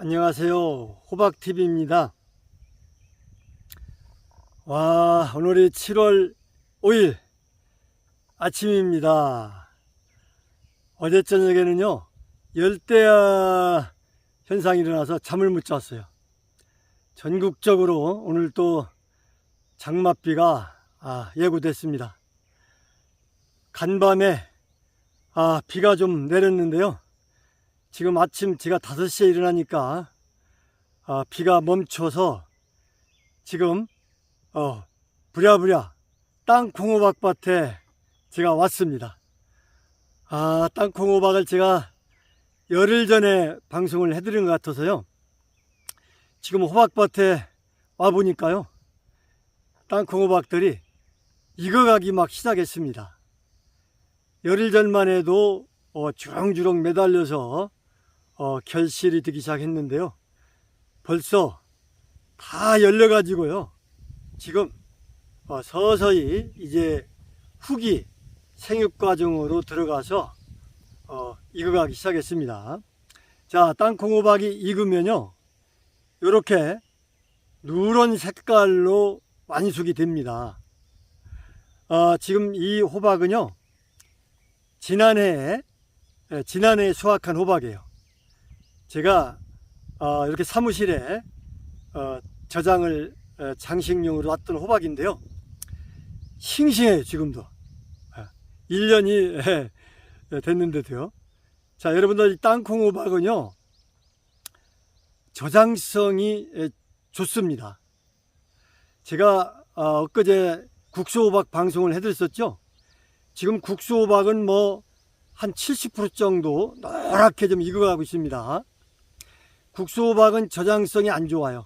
안녕하세요. 호박TV입니다. 와, 오늘이 7월 5일 아침입니다. 어제 저녁에는요, 열대야 현상이 일어나서 잠을 못 잤어요. 전국적으로 오늘 또 장맛비가 아, 예고됐습니다. 간밤에 아, 비가 좀 내렸는데요. 지금 아침 제가 5시에 일어나니까 아, 비가 멈춰서 지금 어, 부랴부랴 땅콩호박밭에 제가 왔습니다. 아, 땅콩호박을 제가 열흘 전에 방송을 해드린 것 같아서요. 지금 호박밭에 와보니까요. 땅콩호박들이 익어가기 막 시작했습니다. 열흘 전만 해도 어, 주렁주렁 매달려서 어, 결실이 되기 시작했는데요. 벌써 다 열려가지고요. 지금 어, 서서히 이제 후기 생육 과정으로 들어가서 어, 익어가기 시작했습니다. 자, 땅콩호박이 익으면요. 이렇게 누런 색깔로 완숙이 됩니다. 어, 지금 이 호박은요. 지난해에 예, 지난해 수확한 호박이에요. 제가 어, 이렇게 사무실에 어, 저장을 어, 장식용으로 놨던 호박인데요. 싱싱해요, 지금도. 1년이 됐는데도요. 자, 여러분들 이 땅콩 호박은요. 저장성이 에, 좋습니다. 제가 어, 엊그제 국수호박 방송을 해드렸었죠. 지금 국수호박은 뭐 한 70% 정도 노랗게 좀 익어가고 있습니다. 국수호박은 저장성이 안 좋아요.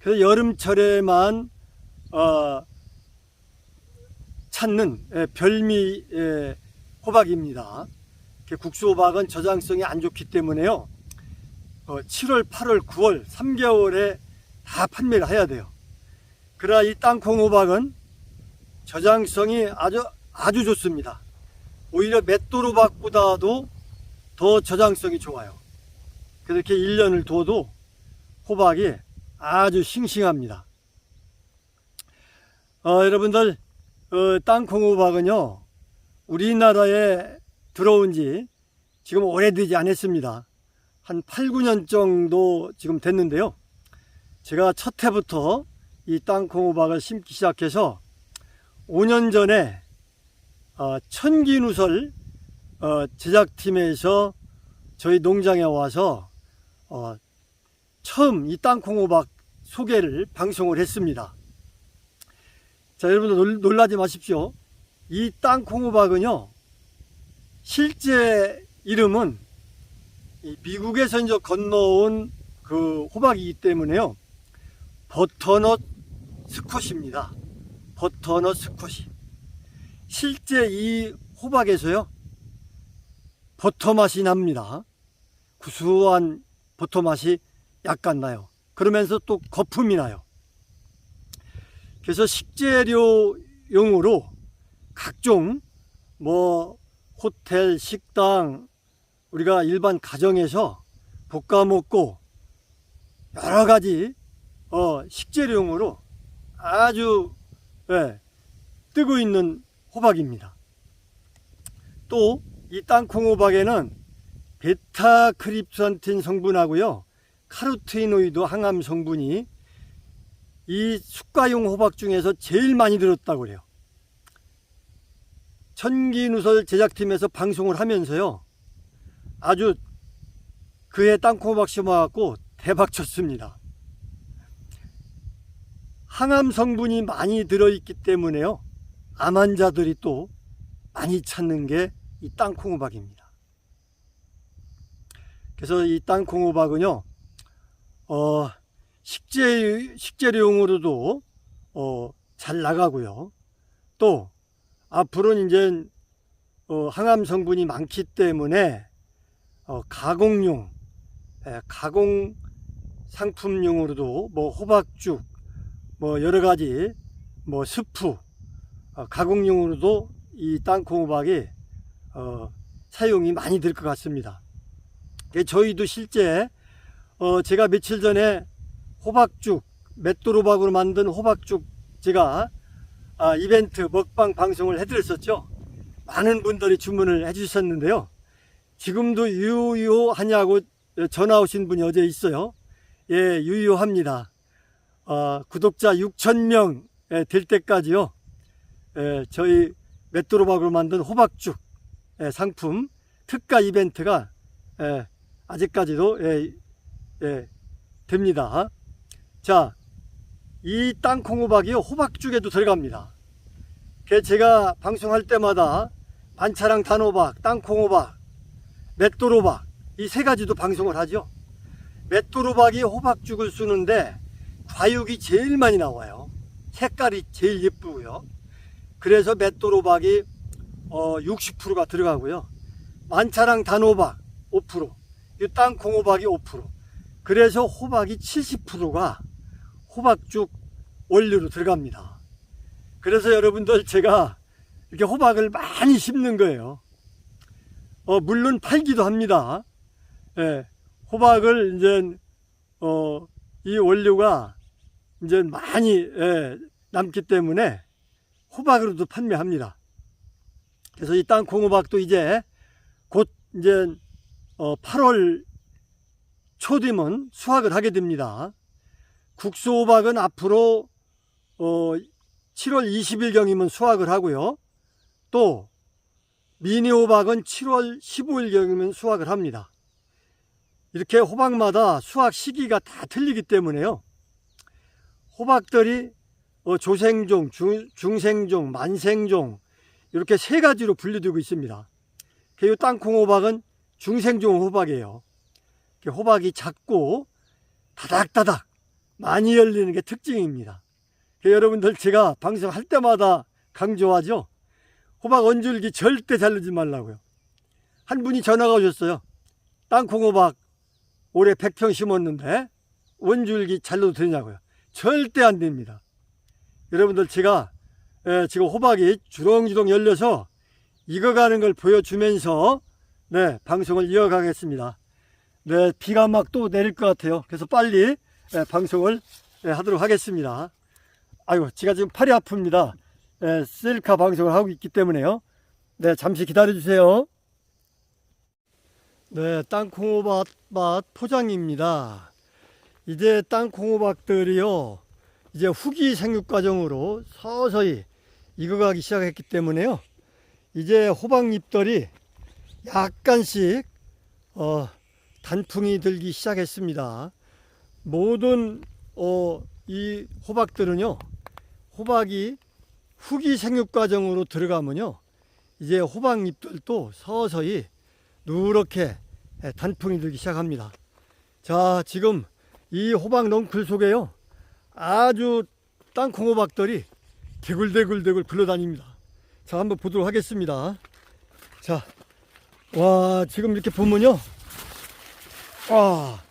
그래서 여름철에만 어, 찾는 예, 별미 예, 호박입니다. 국수호박은 저장성이 안 좋기 때문에요. 어, 7월, 8월, 9월 3개월에 다 판매를 해야 돼요. 그러나 이 땅콩 호박은 저장성이 아주 아주 좋습니다. 오히려 맷도로박보다도 더 저장성이 좋아요. 그래서 이렇게 1년을 둬도 호박이 아주 싱싱합니다. 어, 여러분들 어, 땅콩 호박은요 우리나라에 들어온 지 지금 오래되지 않았습니다. 한 8, 9년 정도 지금 됐는데요. 제가 첫 해부터 이 땅콩 호박을 심기 시작해서 5년 전에 어, 천기누설 어, 제작팀에서 저희 농장에 와서 어, 처음 이 땅콩호박 소개를 방송을 했습니다. 자, 여러분들 놀, 놀라지 마십시오. 이 땅콩호박은요, 실제 이름은 이 미국에서 이제 건너온 그 호박이기 때문에요. 버터넛 스쿼시입니다. 버터넛 스쿼시. 실제 이 호박에서요, 버터 맛이 납니다. 구수한 버터 맛이 약간 나요. 그러면서 또 거품이 나요. 그래서 식재료용으로 각종 뭐 호텔, 식당, 우리가 일반 가정에서 볶아 먹고 여러 가지 어, 식재료용으로 아주 예, 뜨고 있는 호박입니다. 또 이 땅콩 호박에는 베타크립산틴 성분하고요. 카로테이노이드 항암 성분이 이 숟가용 호박 중에서 제일 많이 들었다고 그래요. 천기누설 제작팀에서 방송을 하면서요. 아주 그해 땅콩호박 심어갖고 대박 쳤습니다. 항암 성분이 많이 들어있기 때문에요. 암 환자들이 또 많이 찾는 게 이 땅콩호박입니다. 그래서 이 땅콩호박은요, 어, 식재, 식재료용으로도, 어, 잘 나가고요. 또, 앞으로는 이제, 어, 항암 성분이 많기 때문에, 어, 가공용, 에, 가공 상품용으로도 뭐 호박죽, 뭐 여러 가지, 뭐 스프, 어, 가공용으로도 이 땅콩 호박이 어, 사용이 많이 될 것 같습니다. 저희도 실제 어, 제가 며칠 전에 호박죽, 맷도로박으로 만든 호박죽 제가 아, 이벤트 먹방 방송을 해드렸었죠. 많은 분들이 주문을 해주셨는데요. 지금도 유효하냐고 전화 오신 분이 어제 있어요. 예, 유효합니다. 어, 구독자 6,000명 될 때까지요. 예, 저희 맷도로박으로 만든 호박죽 예, 상품 특가 이벤트가 예, 아직까지도 예, 예, 됩니다. 자, 이 땅콩호박이요 호박죽에도 들어갑니다. 그 제가 방송할 때마다 반차랑 단호박, 땅콩호박, 맷도로박 이 세 가지도 방송을 하죠. 맷도로박이 호박죽을 쓰는데 과육이 제일 많이 나와요. 색깔이 제일 예쁘고요. 그래서 맷도로박이 어, 60%가 들어가고요. 만차랑 단호박 5%, 이 땅콩호박이 5%. 그래서 호박이 70%가 호박죽 원료로 들어갑니다. 그래서 여러분들 제가 이렇게 호박을 많이 심는 거예요. 어, 물론 팔기도 합니다. 예, 호박을 이제 어, 이 원료가 이제 많이 예, 남기 때문에 호박으로도 판매합니다. 그래서 이 땅콩호박도 이제 곧 이제 어, 8월 초 되면 수확을 하게 됩니다. 국수호박은 앞으로 어, 7월 20일경이면 수확을 하고요. 또 미니호박은 7월 15일경이면 수확을 합니다. 이렇게 호박마다 수확 시기가 다 틀리기 때문에요. 호박들이 어, 조생종, 중, 중생종, 만생종 이렇게 세 가지로 분류되고 있습니다. 그 땅콩 호박은 중생종 호박이에요. 호박이 작고 다닥다닥 많이 열리는 게 특징입니다. 그 여러분들 제가 방송할 때마다 강조하죠. 호박 언줄기 절대 자르지 말라고요. 한 분이 전화가 오셨어요. 땅콩 호박 올해 100평 심었는데 원줄기 잘라도 되냐고요. 절대 안 됩니다. 여러분들 제가 예, 지금 호박이 주렁주렁 열려서 익어가는 걸 보여주면서 네 방송을 이어가겠습니다. 네 비가 막 또 내릴 것 같아요. 그래서 빨리 예, 방송을 예, 하도록 하겠습니다. 아이고 제가 지금 팔이 아픕니다. 예, 셀카 방송을 하고 있기 때문에요. 네 잠시 기다려 주세요. 네 땅콩호박 맛 포장입니다. 이제 땅콩호박들이요. 이제 후기 생육 과정으로 서서히 익어가기 시작했기 때문에요. 이제 호박잎들이 약간씩 어, 단풍이 들기 시작했습니다. 모든 어, 이 호박들은요. 호박이 후기 생육 과정으로 들어가면요. 이제 호박잎들도 서서히 누렇게 단풍이 들기 시작합니다. 자, 지금 이 호박 넝쿨 속에요. 아주 땅콩 호박들이 대굴대굴대굴 굴러다닙니다. 자, 한번 보도록 하겠습니다. 자, 와, 지금 이렇게 보면요. 와,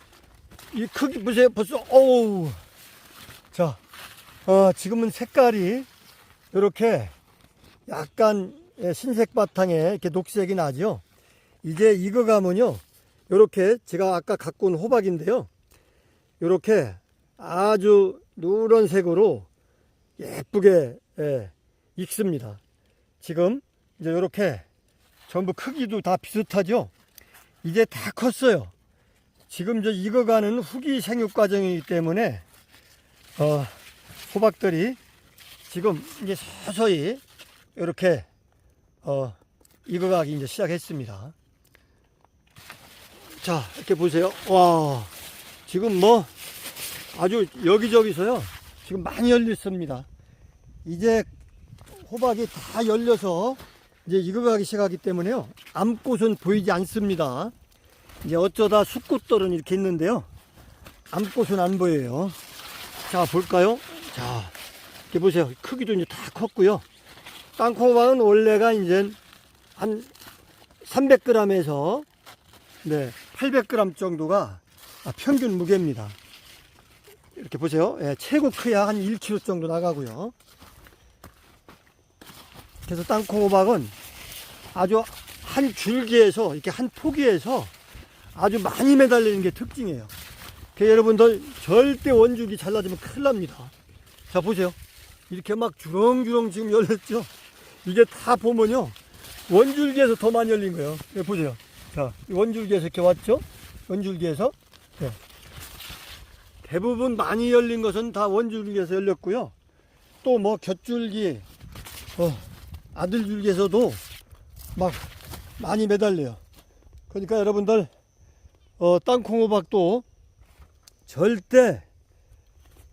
이 크기 보세요. 벌써, 어우. 자, 어, 지금은 색깔이 이렇게 약간 예, 흰색 바탕에 이렇게 녹색이 나죠. 이제 익어가면요. 이렇게 제가 아까 갖고 온 호박인데요. 이렇게 아주 누런색으로 예쁘게 예, 익습니다. 지금 이제 이렇게 전부 크기도 다 비슷하죠. 이제 다 컸어요. 지금 이제 익어가는 후기 생육 과정이기 때문에 어, 호박들이 지금 이제 서서히 이렇게 어, 익어가기 이제 시작했습니다. 자, 이렇게 보세요. 와, 지금 뭐 아주 여기저기서요. 지금 많이 열렸습니다. 이제 호박이 다 열려서 이제 익어가기 시작하기 때문에요. 암꽃은 보이지 않습니다. 이제 어쩌다 숫꽃들은 이렇게 있는데요. 암꽃은 안 보여요. 자, 볼까요? 자, 이렇게 보세요. 크기도 이제 다 컸고요. 땅콩호박은 원래가 이제 한 300g에서 네, 800g 정도가 평균 무게입니다. 이렇게 보세요. 예, 최고 크야 한 1kg 정도 나가고요. 그래서 땅콩호박은 아주 한 줄기에서 이렇게 한 포기에서 아주 많이 매달리는 게 특징이에요. 그 여러분들 절대 원줄기 잘라주면 큰일 납니다. 자 보세요. 이렇게 막 주렁주렁 지금 열렸죠. 이게 다 보면요 원줄기에서 더 많이 열린 거예요. 여기 보세요. 자 원줄기에서 이렇게 왔죠. 원줄기에서 네. 대부분 많이 열린 것은 다 원줄기에서 열렸고요. 또 뭐 곁줄기, 어, 아들 줄기에서도 막 많이 매달려요. 그러니까 여러분들 어, 땅콩호박도 절대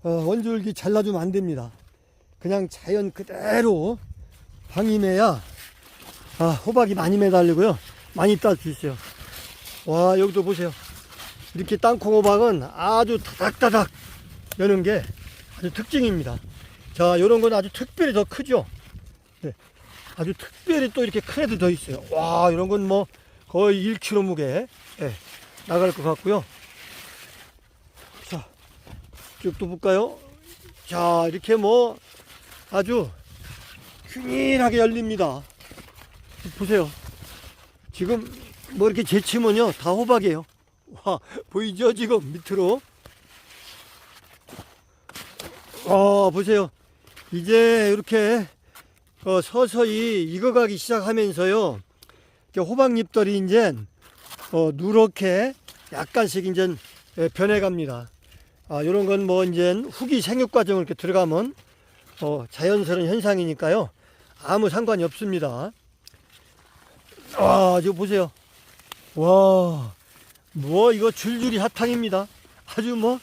어, 원줄기 잘라주면 안 됩니다. 그냥 자연 그대로 방임해야 아, 호박이 많이 매달리고요. 많이 딸 수 있어요. 와 여기도 보세요. 이렇게 땅콩호박은 아주 다닥다닥 여는 게 아주 특징입니다. 자, 이런 건 아주 특별히 더 크죠. 네. 아주 특별히 또 이렇게 큰 애도 더 있어요. 와, 이런 건 뭐 거의 1kg 무게 예, 나갈 것 같고요. 자, 쭉 또 볼까요? 자, 이렇게 뭐 아주 균일하게 열립니다. 보세요. 지금 뭐 이렇게 제치면요 다 호박이에요. 와 보이죠 지금 밑으로. 와 보세요. 이제 이렇게 어, 서서히 익어가기 시작하면서요. 호박잎들이 이제 어, 누렇게 약간씩 이제 예, 변해갑니다. 아, 이런 건 뭐 이제 후기 생육 과정을 이렇게 들어가면 어, 자연스러운 현상이니까요. 아무 상관이 없습니다. 와, 지금 보세요. 와, 뭐 이거 줄줄이 사탕입니다. 아주 뭐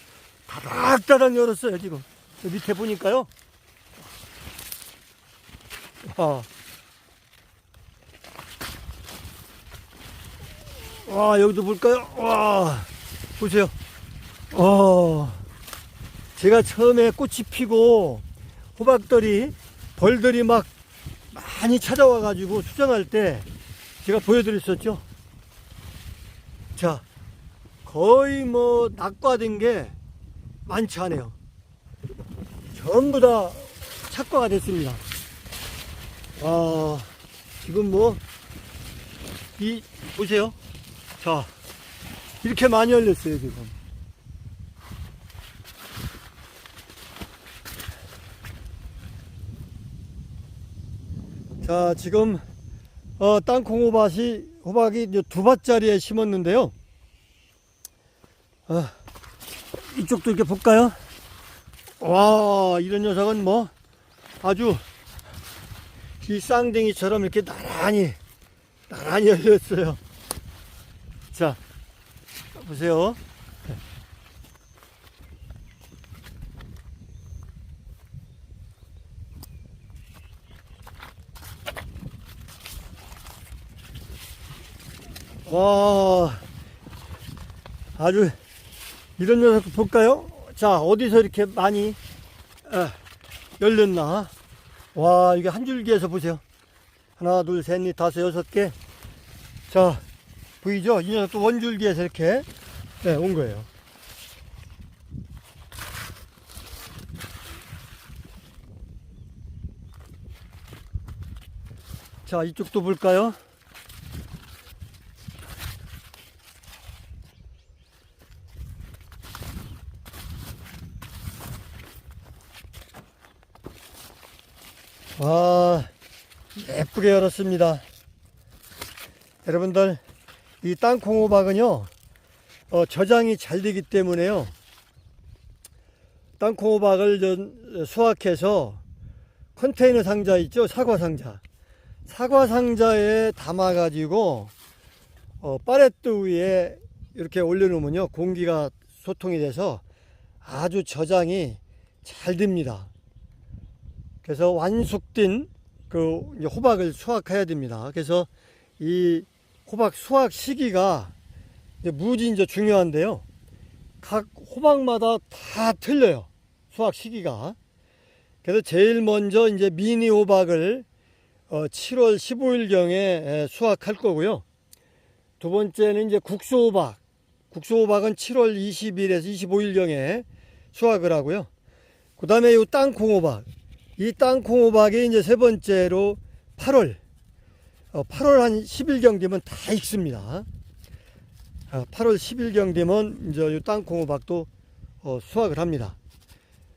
다닥다닥 열었어요 지금. 저 밑에 보니까요. 와, 와 여기도 볼까요? 와, 보세요. 어, 제가 처음에 꽃이 피고 호박들이 벌들이 막 많이 찾아와 가지고 수정할 때 제가 보여드렸었죠. 자, 거의 뭐 낙과된 게 많지 않아요. 전부 다 착과가 됐습니다. 아, 지금 뭐, 이, 보세요. 자, 이렇게 많이 열렸어요, 지금. 자, 지금, 어, 땅콩 호박이, 호박이 이제 두 밭짜리에 심었는데요. 아, 이쪽도 이렇게 볼까요? 와, 이런 녀석은 뭐 아주 이 쌍댕이처럼 이렇게 나란히, 나란히 열렸어요. 자, 보세요. 와, 아주 이런 녀석 볼까요? 자, 어디서 이렇게 많이 어, 열렸나? 와, 이게 한 줄기에서 보세요. 하나, 둘, 셋, 넷, 다섯, 여섯 개. 자, 보이죠? 이 녀석도 원줄기에서 이렇게 네, 온 거예요. 자, 이쪽도 볼까요? 아, 예쁘게 열었습니다. 여러분들, 이 땅콩호박은요, 어, 저장이 잘 되기 때문에요. 땅콩호박을 전- 수확해서 컨테이너 상자 있죠? 사과 상자. 사과 상자에 담아 가지고, 어, 파레트 위에 이렇게 올려놓으면요, 공기가 소통이 돼서 아주 저장이 잘 됩니다. 그래서 완숙된 그 호박을 수확해야 됩니다. 그래서 이 호박 수확 시기가 이제 무지 이제 중요한데요. 각 호박마다 다 틀려요. 수확 시기가. 그래서 제일 먼저 이제 미니 호박을 어 7월 15일경에 수확할 거고요. 두 번째는 이제 국수 호박. 국수 호박은 7월 20일에서 25일경에 수확을 하고요. 그 다음에 이 땅콩 호박. 이 땅콩 호박이 이제 세 번째로 8월, 어, 8월 한 10일경 되면 다 익습니다. 8월 10일경 되면 이제 이 땅콩호박도 어, 수확을 합니다.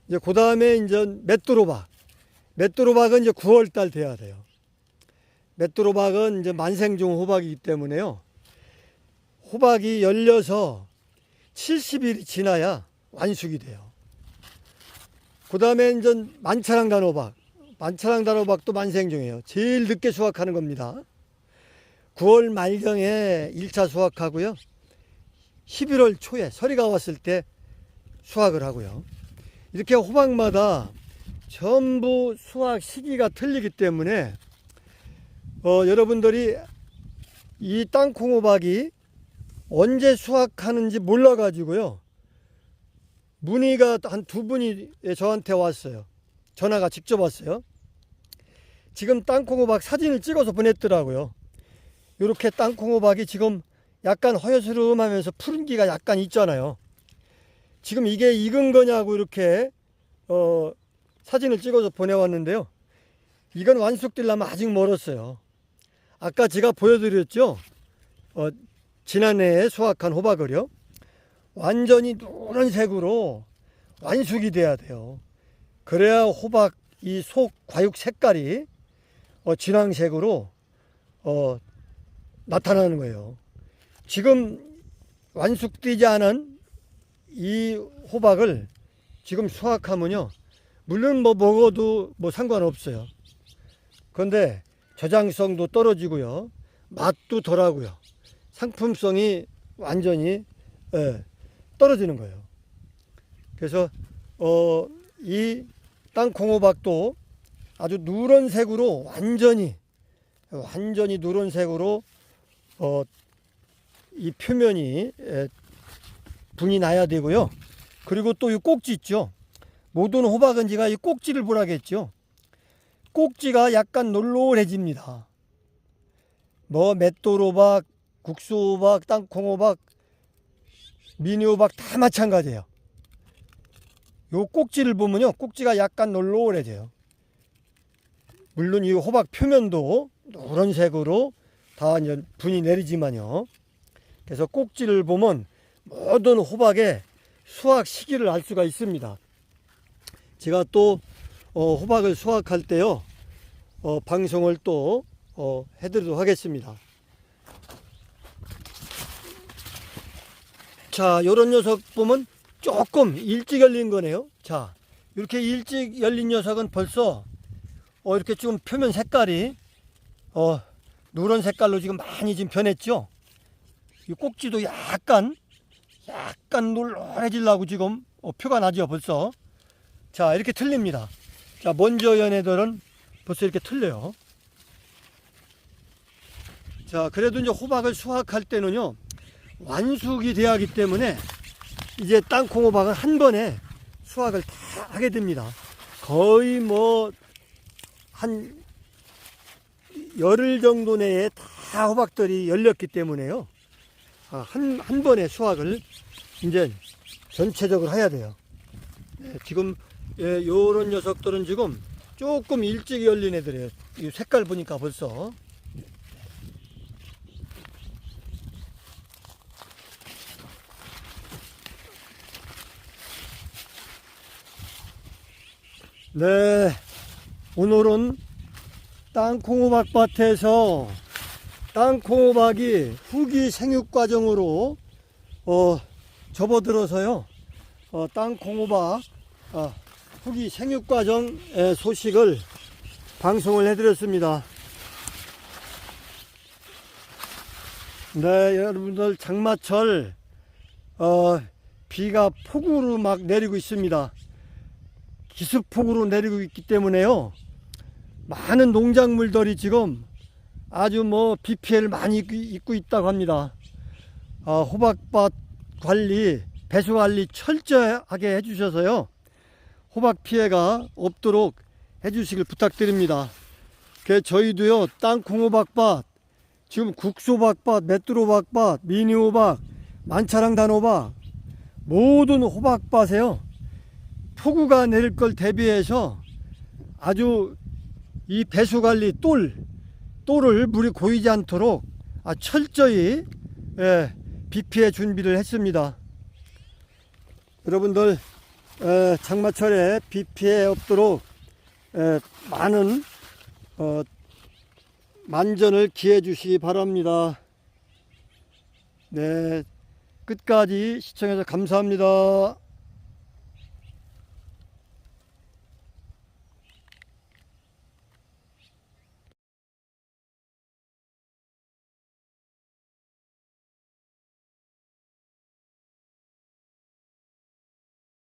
이제 그 다음에 이제 맷도로박. 맷도로박은 이제 9월 달 돼야 돼요. 맷도로박은 이제 만생종 호박이기 때문에요. 호박이 열려서 70일이 지나야 완숙이 돼요. 그 다음에 이제 만차랑 단호박. 만차랑 단호박도 만생종이에요. 제일 늦게 수확하는 겁니다. 9월 말경에 1차 수확하고요. 11월 초에 서리가 왔을 때 수확을 하고요. 이렇게 호박마다 전부 수확 시기가 틀리기 때문에 어, 여러분들이 이 땅콩 호박이 언제 수확하는지 몰라가지고요. 문의가 한 두 분이 저한테 왔어요. 전화가 직접 왔어요. 지금 땅콩 호박 사진을 찍어서 보냈더라고요. 이렇게 땅콩 호박이 지금 약간 허여스름하면서 푸른기가 약간 있잖아요. 지금 이게 익은 거냐고 이렇게 어, 사진을 찍어서 보내왔는데요. 이건 완숙되려면 아직 멀었어요. 아까 제가 보여드렸죠. 어, 지난해에 수확한 호박을요. 완전히 노란색으로 완숙이 돼야 돼요. 그래야 호박 이 속 과육 색깔이 어, 진황색으로 어, 나타나는 거예요. 지금 완숙되지 않은 이 호박을 지금 수확하면요. 물론 뭐 먹어도 뭐 상관없어요. 그런데 저장성도 떨어지고요. 맛도 덜하고요. 상품성이 완전히 예, 떨어지는 거예요. 그래서 어, 이 땅콩호박도 아주 누런색으로 완전히 완전히 누런색으로 어, 이 표면이 에, 분이 나야 되고요. 그리고 또 이 꼭지 있죠. 모든 호박은지가 이 꼭지를 보라겠죠. 꼭지가 약간 놀놀해집니다. 뭐 맷돌호박, 국수호박, 땅콩호박, 미니호박 다 마찬가지예요. 요 꼭지를 보면요. 꼭지가 약간 놀놀해져요. 물론 이 호박 표면도 노란 색으로 다 이제 분이 내리지만요. 그래서 꼭지를 보면 모든 호박의 수확 시기를 알 수가 있습니다. 제가 또 어, 호박을 수확할 때요. 어, 방송을 또 어, 해드리도록 하겠습니다. 자, 요런 녀석 보면 조금 일찍 열린 거네요. 자, 이렇게 일찍 열린 녀석은 벌써 어, 이렇게 좀 표면 색깔이 어, 누런 색깔로 지금 많이 지금 변했죠. 이 꼭지도 약간 약간 놀놀해지려고 지금 어, 표가 나죠 벌써. 자 이렇게 틀립니다. 자 먼저 연애들은 벌써 이렇게 틀려요. 자 그래도 이제 호박을 수확할 때는요 완숙이 돼야 하기 때문에 이제 땅콩 호박은 한 번에 수확을 다 하게 됩니다. 거의 뭐 한 열흘 정도 내에 다 호박들이 열렸기 때문에요. 아, 한, 한 번에 수확을 이제 전체적으로 해야 돼요. 네, 지금, 예, 요런 녀석들은 지금 조금 일찍 열린 애들이에요. 이 색깔 보니까 벌써. 네. 오늘은 땅콩호박밭에서 땅콩호박이 후기 생육 과정으로 어, 접어들어서요. 어, 땅콩호박 어, 후기 생육 과정의 소식을 방송을 해드렸습니다. 네, 여러분들 장마철 어, 비가 폭우로 막 내리고 있습니다. 기습폭우로 내리고 있기 때문에요. 많은 농작물들이 지금 아주 뭐비 피해를 많이 입고- 있다고 합니다. 아, 호박밭 관리, 배수 관리 철저하게 해주셔서요. 호박 피해가 없도록 해주시길 부탁드립니다. 그 저희도요 땅콩 호박밭, 지금 국소박밭, 맷두로박밭, 미니호박, 만차랑 단호박 모든 호박밭에요. 폭우가 내릴 걸 대비해서 아주 이 배수 관리 똘, 똘을 물이 고이지 않도록 아, 철저히 예, 비 피해 준비를 했습니다. 여러분들 에, 장마철에 비 피해 없도록 에, 많은 어, 만전을 기해 주시기 바랍니다. 네, 끝까지 시청해서 감사합니다.